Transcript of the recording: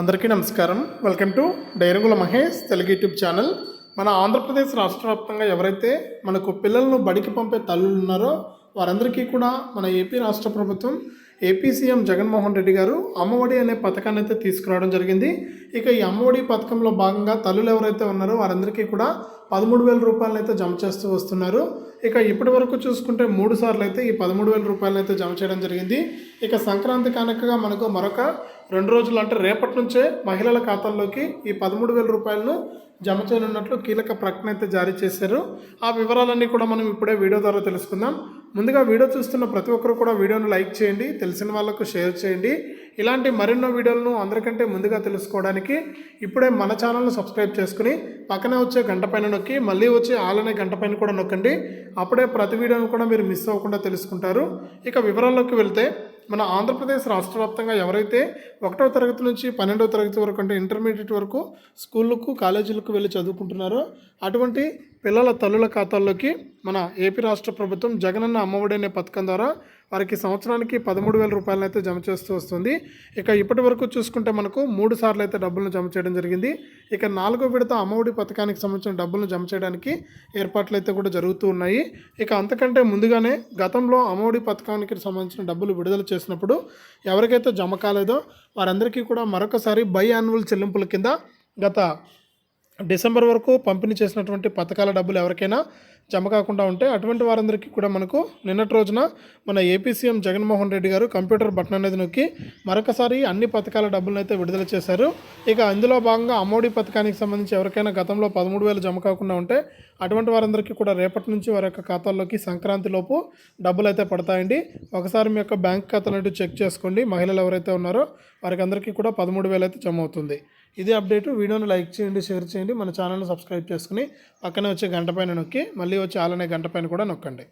అందరికీ నమస్కారం. Welcome to డైరంగుల మహేష్ తెలుగు యూట్యూబ్ ఛానల్. మన ఆంధ్రప్రదేశ్ రాష్ట్ర వ్యాప్తంగా ఎవరైతే మనకు పిల్లలను బడికి పంపే తల్లులు ఉన్నారో వారందరికీ కూడా మన ఏపీ రాష్ట్ర ప్రభుత్వం ఏపీ సీఎం జగన్మోహన్ రెడ్డి గారు అమ్మఒడి అనే పథకాన్ని అయితే తీసుకురావడం జరిగింది. ఇక ఈ అమ్మఒడి పథకంలో భాగంగా తల్లులు ఎవరైతే ఉన్నారో వారందరికీ కూడా పదమూడు వేల రూపాయలను అయితే జమ చేస్తూ వస్తున్నారు. ఇక ఇప్పటి వరకు చూసుకుంటే మూడు సార్లు అయితే ఈ పదమూడు వేల రూపాయలను అయితే జమ చేయడం జరిగింది. ఇక సంక్రాంతి కానుకగా మనకు మరొక రెండు రోజులు అంటే రేపటి నుంచే మహిళల ఖాతాల్లోకి ఈ పదమూడు వేల రూపాయలను జమ చేయనున్నట్లు కీలక ప్రకటన అయితే జారీ చేశారు. ఆ వివరాలన్నీ కూడా మనం ఇప్పుడే వీడియో ద్వారా తెలుసుకుందాం. ముందుగా వీడియో చూస్తున్న ప్రతి ఒక్కరు కూడా వీడియోను లైక్ చేయండి తెలిసిన వాళ్ళకు షేర్ చేయండి. ఇలాంటి మరెన్నో వీడియోలను అందరికంటే ముందుగా తెలుసుకోవడానికి ఇప్పుడే మన ఛానల్ను సబ్స్క్రైబ్ చేసుకుని పక్కనే వచ్చే గంట పైన నొక్కి మళ్ళీ వచ్చే ఆలనే గంట పైన కూడా నొక్కండి. అప్పుడే ప్రతి వీడియోను కూడా మీరు మిస్ అవ్వకుండా తెలుసుకుంటారు. ఇక వివరాల్లోకి వెళ్తే మన ఆంధ్రప్రదేశ్ రాష్ట్ర వ్యాప్తంగా ఎవరైతే ఒకటో తరగతి నుంచి పన్నెండవ తరగతి వరకు అంటే ఇంటర్మీడియట్ వరకు స్కూళ్ళకు కాలేజీలకు వెళ్ళి చదువుకుంటున్నారో అటువంటి పిల్లల తల్లుల ఖాతాల్లోకి మన ఏపీ రాష్ట్ర ప్రభుత్వం జగనన్న అమ్మఒడి అనే పథకం ద్వారా వారికి సంవత్సరానికి పదమూడు వేల రూపాయలను అయితే జమ చేస్తూ వస్తుంది. ఇక ఇప్పటి వరకు చూసుకుంటే మనకు మూడు సార్లు అయితే డబ్బులను జమ చేయడం జరిగింది. ఇక నాలుగో విడత అమ్మఒడి పథకానికి సంబంధించిన డబ్బులను జమ చేయడానికి ఏర్పాట్లు అయితే కూడా జరుగుతూ ఉన్నాయి. ఇక అంతకంటే ముందుగానే గతంలో అమ్మఒడి పథకానికి సంబంధించిన డబ్బులు విడుదల చేసినప్పుడు ఎవరికైతే జమ కాలేదో వారందరికీ కూడా మరొకసారి బై యాన్యువల్ చెల్లింపుల కింద గత డిసెంబర్ వరకు పంపిణీ చేసినటువంటి పథకాల డబ్బులు ఎవరికైనా జమ కాకుండా ఉంటే అటువంటి వారందరికీ కూడా మనకు నిన్నటి రోజున మన ఏపీ సీఎం జగన్మోహన్ రెడ్డి గారు కంప్యూటర్ బటన్ అనేది నొక్కి మరొకసారి అన్ని పథకాల డబ్బులను అయితే విడుదల చేశారు. ఇక అందులో భాగంగా అమ్మఒడి పథకానికి సంబంధించి ఎవరికైనా గతంలో పదమూడు వేలు జమ కాకుండా ఉంటే అటువంటి వారందరికీ కూడా రేపటి నుంచి వారి యొక్క ఖాతాల్లోకి సంక్రాంతిలోపు డబ్బులు అయితే పడతాయండి. ఒకసారి మీ యొక్క బ్యాంక్ ఖాతాను చెక్ చేసుకోండి. మహిళలు ఎవరైతే ఉన్నారో వారికి అందరికీ కూడా పదమూడు వేలు అయితే జమ అవుతుంది. ఇదే అప్డేట్. వీడియోని లైక్ చేయండి షేర్ చేయండి. మన ఛానల్ని సబ్స్క్రైబ్ చేసుకుని పక్కనే వచ్చే గంట పైన నొక్కి మళ్ళీ వచ్చే ఆలనే గంట పైన కూడా నొక్కండి.